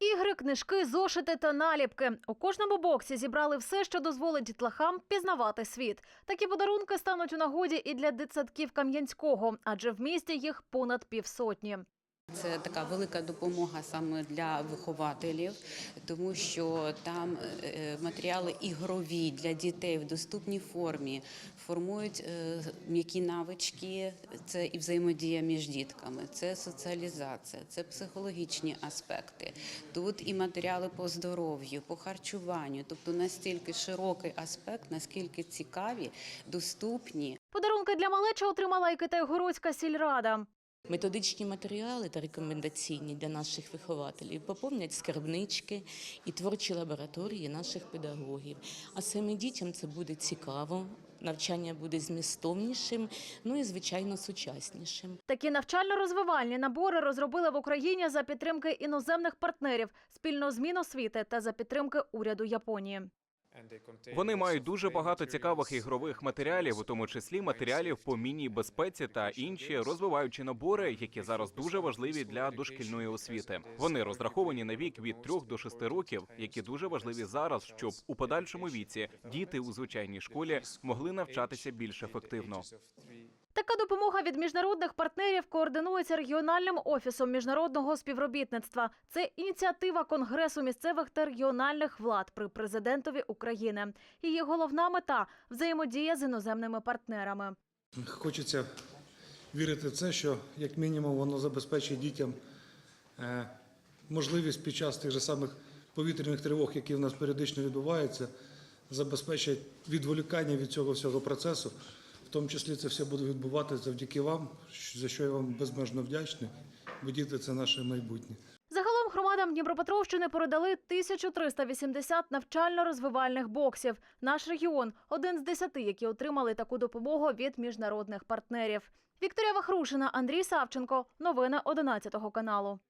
Ігри, книжки, зошити та наліпки. У кожному боксі зібрали все, що дозволить дітлахам пізнавати світ. Такі подарунки стануть у нагоді і для дитсадків Кам'янського, адже в місті їх понад півсотні. Це така велика допомога саме для вихователів, тому що там е, матеріали ігрові для дітей в доступній формі формують е, м'які навички. Це і взаємодія між дітками, це соціалізація, це психологічні аспекти. Тут і матеріали по здоров'ю, по харчуванню, тобто настільки широкий аспект, наскільки цікаві, доступні. Подарунки для малечі отримала і Китайгородська сільрада. Методичні матеріали та рекомендаційні для наших вихователів поповнять скарбнички і творчі лабораторії наших педагогів. А самим дітям це буде цікаво, навчання буде змістовнішим, ну і звичайно сучаснішим. Такі навчально-розвивальні набори розробили в Україні за підтримки іноземних партнерів, спільно з Міносвіти та за підтримки уряду Японії. Вони мають дуже багато цікавих ігрових матеріалів, у тому числі матеріалів по міні-безпеці та інші розвиваючі набори, які зараз дуже важливі для дошкільної освіти. Вони розраховані на вік від 3 до 6 років, які дуже важливі зараз, щоб у подальшому віці діти у звичайній школі могли навчатися більш ефективно. Така допомога від міжнародних партнерів координується регіональним офісом міжнародного співробітництва. Це ініціатива Конгресу місцевих та регіональних влад при президентові України. Її головна мета взаємодія з іноземними партнерами. Хочеться вірити в це, що як мінімум воно забезпечить дітям е, можливість під час тих же самих повітряних тривог, які в нас періодично відбуваються, забезпечить відволікання від цього всього процесу. Тому числі це все буде відбуватися завдяки вам, за що я вам безмежно вдячний, бо діти це наше майбутнє. Загалом громадам Дніпропетровщини передали 1380 навчально-розвивальних боксів. Наш регіон один з десяти, які отримали таку допомогу від міжнародних партнерів. Вікторія Вахрушина, Андрій Савченко. Новини 11 каналу.